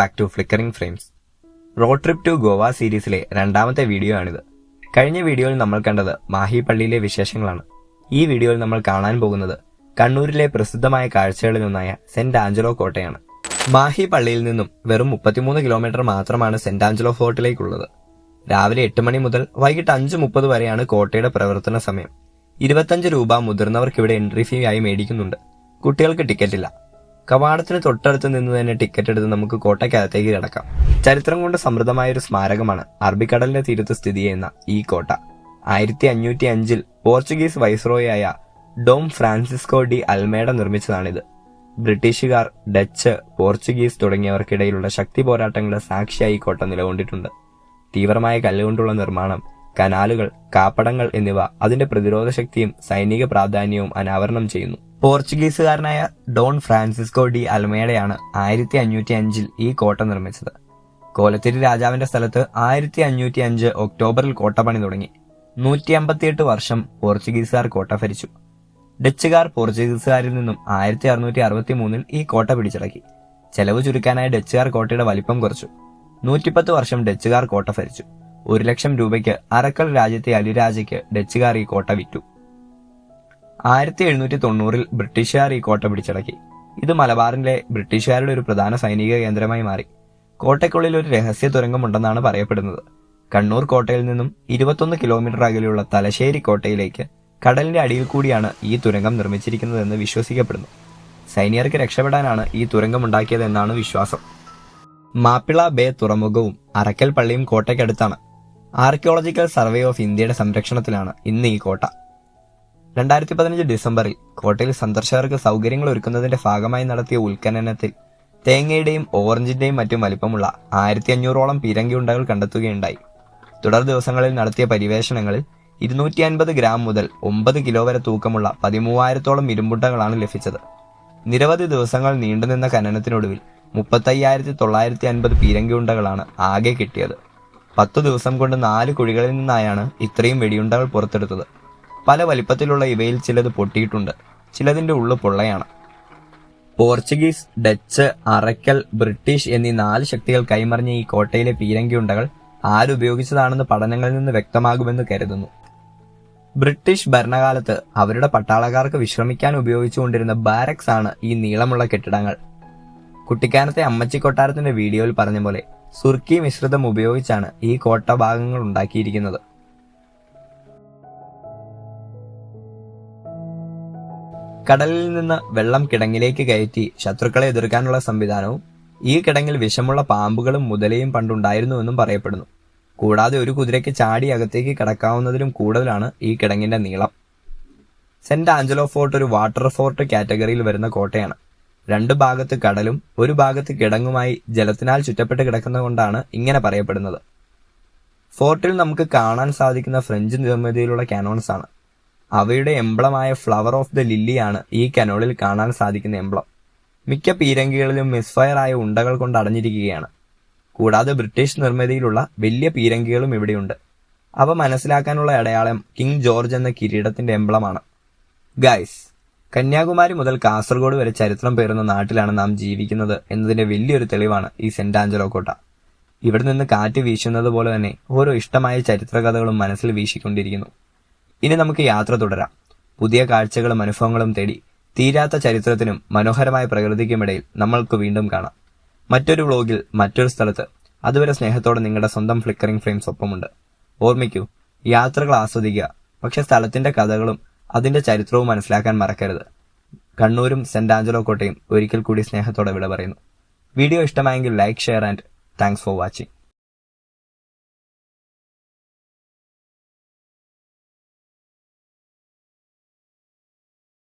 Back to flickering frames road trip to Goa സീരീസിലെ രണ്ടാമത്തെ video ആണിത് കഴിഞ്ഞ വീഡിയോയിൽ നമ്മൾ കണ്ടത് മാഹി പള്ളിയിലെ വിശേഷങ്ങളാണ്. ഈ വീഡിയോയിൽ നമ്മൾ കാണാൻ പോകുന്നത് കണ്ണൂരിലെ പ്രസിദ്ധമായ കാഴ്ചകളിൽ കാഴ്ചകളിലൊന്നായ സെന്റ് ആഞ്ചലോ കോട്ടയാണ്. മാഹി പള്ളിയിൽ നിന്നും വെറും മുപ്പത്തിമൂന്ന് കിലോമീറ്റർ മാത്രമാണ് സെന്റ് ആഞ്ചലോ ഫോർട്ടിലേക്കുള്ളത്. രാവിലെ എട്ട് മണി മുതൽ വൈകിട്ട് അഞ്ച് മുപ്പത് വരെയാണ് കോട്ടയുടെ പ്രവർത്തന സമയം. ഇരുപത്തഞ്ച് രൂപ മുതിർന്നവർക്ക് ഇവിടെ എൻട്രി ഫീ ആയി മേടിക്കുന്നുണ്ട്. കുട്ടികൾക്ക് ടിക്കറ്റ് ഇല്ല. കവാടത്തിന് തൊട്ടടുത്ത് നിന്ന് തന്നെ ടിക്കറ്റ് എടുത്ത് നമുക്ക് കോട്ടയ്ക്കകത്തേക്ക് കിടക്കാം. ചരിത്രം കൊണ്ട് സമൃദ്ധമായ ഒരു സ്മാരകമാണ് അറബിക്കടലിന്റെ തീരത്ത് സ്ഥിതി ചെയ്യുന്ന ഈ കോട്ട. ആയിരത്തി അഞ്ഞൂറ്റി അഞ്ചിൽ പോർച്ചുഗീസ് വൈസ്രോയായ ഡോം ഫ്രാൻസിസ്കോ ഡി അൽമേഡ നിർമ്മിച്ചതാണിത്. ബ്രിട്ടീഷുകാർ ഡച്ച് പോർച്ചുഗീസ് തുടങ്ങിയവർക്കിടയിലുള്ള ശക്തി പോരാട്ടങ്ങളുടെ സാക്ഷിയായി കോട്ട നിലകൊണ്ടിട്ടുണ്ട്. തീവ്രമായ കല്ലുകൊണ്ടുള്ള നിർമ്മാണം കനാലുകൾ കാപ്പടങ്ങൾ എന്നിവ അതിന്റെ പ്രതിരോധ ശക്തിയും സൈനിക പ്രാധാന്യവും അനാവരണം ചെയ്യുന്നു. പോർച്ചുഗീസുകാരനായ ഡോൺ ഫ്രാൻസിസ്കോ ഡി അൽമേഡയാണ് ആയിരത്തി അഞ്ഞൂറ്റി അഞ്ചിൽ ഈ കോട്ട നിർമ്മിച്ചത്. കോലത്തിരി രാജാവിന്റെ സ്ഥലത്ത് ആയിരത്തി അഞ്ഞൂറ്റി അഞ്ച് ഒക്ടോബറിൽ കോട്ട പണി തുടങ്ങി. നൂറ്റി അമ്പത്തിയെട്ട് വർഷം പോർച്ചുഗീസുകാർ കോട്ട ഭരിച്ചു. ഡച്ചുകാർ പോർച്ചുഗീസുകാരിൽ നിന്നും ആയിരത്തി അറുന്നൂറ്റി അറുപത്തി മൂന്നിൽ ഈ കോട്ട പിടിച്ചടക്കി. ചെലവ് ചുരുക്കാനായി ഡച്ചുകാർ കോട്ടയുടെ വലിപ്പം കുറച്ചു. നൂറ്റിപ്പത്ത് വർഷം ഡച്ചുകാർ കോട്ട ഭരിച്ചു. ഒരു ലക്ഷം രൂപയ്ക്ക് അരക്കൽ രാജ്യത്തെ അലിരാജയ്ക്ക് ഡച്ചുകാർ ഈ കോട്ട വിറ്റു. ആയിരത്തി എഴുന്നൂറ്റി തൊണ്ണൂറിൽ ബ്രിട്ടീഷുകാർ ഈ കോട്ട പിടിച്ചടക്കി. ഇത് മലബാറിലെ ബ്രിട്ടീഷുകാരുടെ ഒരു പ്രധാന സൈനിക കേന്ദ്രമായി മാറി. കോട്ടയ്ക്കുള്ളിൽ ഒരു രഹസ്യ തുരങ്കമുണ്ടെന്നാണ് പറയപ്പെടുന്നത്. കണ്ണൂർ കോട്ടയിൽ നിന്നും ഇരുപത്തൊന്ന് കിലോമീറ്റർ അകലെയുള്ള തലശ്ശേരി കോട്ടയിലേക്ക് കടലിന്റെ അടിയിൽ കൂടിയാണ് ഈ തുരങ്കം നിർമ്മിച്ചിരിക്കുന്നതെന്ന് വിശ്വസിക്കപ്പെടുന്നു. സൈനികർക്ക് രക്ഷപ്പെടാനാണ് ഈ തുരങ്കമുണ്ടാക്കിയതെന്നാണ് വിശ്വാസം. മാപ്പിള ബേ തുറമുഖവും അറക്കൽ പള്ളിയും കോട്ടയ്ക്കടുത്താണ്. ആർക്കിയോളജിക്കൽ സർവേ ഓഫ് ഇന്ത്യയുടെ സംരക്ഷണത്തിലാണ് ഇന്ന് ഈ കോട്ട. രണ്ടായിരത്തി പതിനഞ്ച് ഡിസംബറിൽ കോട്ടയിൽ സന്ദർശകർക്ക് സൗകര്യങ്ങൾ ഒരുക്കുന്നതിന്റെ ഭാഗമായി നടത്തിയ ഉത്ഖനനത്തിൽ തേങ്ങയുടെയും ഓറഞ്ചിന്റെയും മറ്റും വലിപ്പമുള്ള ആയിരത്തി അഞ്ഞൂറോളം പീരങ്കി ഉണ്ടകൾ കണ്ടെത്തുകയുണ്ടായി. തുടർ ദിവസങ്ങളിൽ നടത്തിയ പരിവേഷണങ്ങളിൽ ഇരുന്നൂറ്റി അൻപത് ഗ്രാം മുതൽ ഒമ്പത് കിലോ വരെ തൂക്കമുള്ള പതിമൂവായിരത്തോളം ഇരുമ്പുണ്ടകളാണ് ലഭിച്ചത്. നിരവധി ദിവസങ്ങൾ നീണ്ടുനിന്ന ഖനനത്തിനൊടുവിൽ മുപ്പത്തയ്യായിരത്തി തൊള്ളായിരത്തി അൻപത് പീരങ്കി ഉണ്ടകളാണ് ആകെ കിട്ടിയത്. പത്തു ദിവസം കൊണ്ട് നാല് കുഴികളിൽ നിന്നായാണ് ഇത്രയും വെടിയുണ്ടകൾ പുറത്തെടുത്തത്. പല വലിപ്പത്തിലുള്ള ഇവയിൽ ചിലത് പൊട്ടിയിട്ടുണ്ട്. ചിലതിന്റെ ഉള്ളു പൊള്ളയാണ്. പോർച്ചുഗീസ് ഡച്ച് അറക്കൽ ബ്രിട്ടീഷ് എന്നീ നാല് ശക്തികൾ കൈമറിഞ്ഞ ഈ കോട്ടയിലെ പീരങ്കിയുണ്ടകൾ ആരുപയോഗിച്ചതാണെന്ന് പഠനങ്ങളിൽ നിന്ന് വ്യക്തമാകുമെന്ന് കരുതുന്നു. ബ്രിട്ടീഷ് ഭരണകാലത്ത് അവരുടെ പട്ടാളക്കാർക്ക് വിശ്രമിക്കാൻ ഉപയോഗിച്ചുകൊണ്ടിരുന്ന ബാരക്സ് ആണ് ഈ നീളമുള്ള കെട്ടിടങ്ങൾ. കുട്ടിക്കാനത്തെ അമ്മച്ചി കൊട്ടാരത്തിന്റെ വീഡിയോയിൽ പറഞ്ഞ പോലെ സുർക്കി മിശ്രിതം ഉപയോഗിച്ചാണ് ഈ കോട്ട ഭാഗങ്ങൾ ഉണ്ടാക്കിയിരിക്കുന്നത്. കടലിൽ നിന്ന് വെള്ളം കിടങ്ങിലേക്ക് കയറ്റി ശത്രുക്കളെ എതിർക്കാനുള്ള സംവിധാനവും ഈ കിടങ്ങിൽ വിഷമുള്ള പാമ്പുകളും മുതലയും പണ്ടുണ്ടായിരുന്നുവെന്നും പറയപ്പെടുന്നു. കൂടാതെ ഒരു കുതിരയ്ക്ക് ചാടി അകത്തേക്ക് കടക്കാവുന്നതിലും കൂടുതലാണ് ഈ കിടങ്ങിന്റെ നീളം. സെന്റ് ആഞ്ചലോ ഫോർട്ട് ഒരു വാട്ടർ ഫോർട്ട് കാറ്റഗറിയിൽ വരുന്ന കോട്ടയാണ്. രണ്ട് ഭാഗത്ത് കടലും ഒരു ഭാഗത്ത് കിടങ്ങുമായി ജലത്തിനാൽ ചുറ്റപ്പെട്ട് കിടക്കുന്നതുകൊണ്ടാണ് ഇങ്ങനെ പറയപ്പെടുന്നത്. ഫോർട്ടിൽ നമുക്ക് കാണാൻ സാധിക്കുന്ന ഫ്രഞ്ച് നിർമ്മിതിയിലുള്ള കാനോൺസ് ആണ് അവയുടെ എംബ്ലമായ ഫ്ലവർ ഓഫ് ദ ലില്ലിയാണ് ഈ കനോളിൽ കാണാൻ സാധിക്കുന്ന എംബ്ലം. മിക്ക പീരങ്കികളിലും മിസ്ഫയർ ആയ ഉണ്ടകൾ കൊണ്ട് അടഞ്ഞിരിക്കുകയാണ്. കൂടാതെ ബ്രിട്ടീഷ് നിർമ്മിതിയിലുള്ള വലിയ പീരങ്കികളും ഇവിടെയുണ്ട്. അവ മനസ്സിലാക്കാനുള്ള അടയാളം കിങ് ജോർജ് എന്ന കിരീടത്തിന്റെ എംബ്ലമാണ്. ഗൈസ് കന്യാകുമാരി മുതൽ കാസർഗോഡ് വരെ ചരിത്രം പേരുന്ന നാട്ടിലാണ് നാം ജീവിക്കുന്നത് എന്നതിന്റെ വലിയൊരു തെളിവാണ് ഈ സെന്റ് ആഞ്ചലോ കോട്ട. ഇവിടെ നിന്ന് കാറ്റ് വീശുന്നത് പോലെ തന്നെ ഓരോ ഇഷ്ടമായ ചരിത്രകഥകളും മനസ്സിൽ വീശിക്കൊണ്ടിരിക്കുന്നു. ഇനി നമുക്ക് യാത്ര തുടരാം. പുതിയ കാഴ്ചകളും അനുഭവങ്ങളും തേടി തീരാത്ത ചരിത്രത്തിനും മനോഹരമായ പ്രകൃതിക്കുമിടയിൽ നമ്മൾക്ക് വീണ്ടും കാണാം. മറ്റൊരു വ്ളോഗിൽ മറ്റൊരു സ്ഥലത്ത്. അതുവരെ സ്നേഹത്തോടെ നിങ്ങളുടെ സ്വന്തം ഫ്ലിക്കറിംഗ് ഫ്രെയിംസ് ഒപ്പമുണ്ട്. ഓർമ്മിക്കൂ യാത്രകൾ ആസ്വദിക്കുക പക്ഷെ സ്ഥലത്തിന്റെ കഥകളും അതിന്റെ ചരിത്രവും മനസ്സിലാക്കാൻ മറക്കരുത്. കണ്ണൂരും സെന്റ് ആഞ്ചലോ കോട്ടയും ഒരിക്കൽ കൂടി സ്നേഹത്തോടെ വിട പറയുന്നു. വീഡിയോ ഇഷ്ടമായെങ്കിൽ like share and thanks for watching.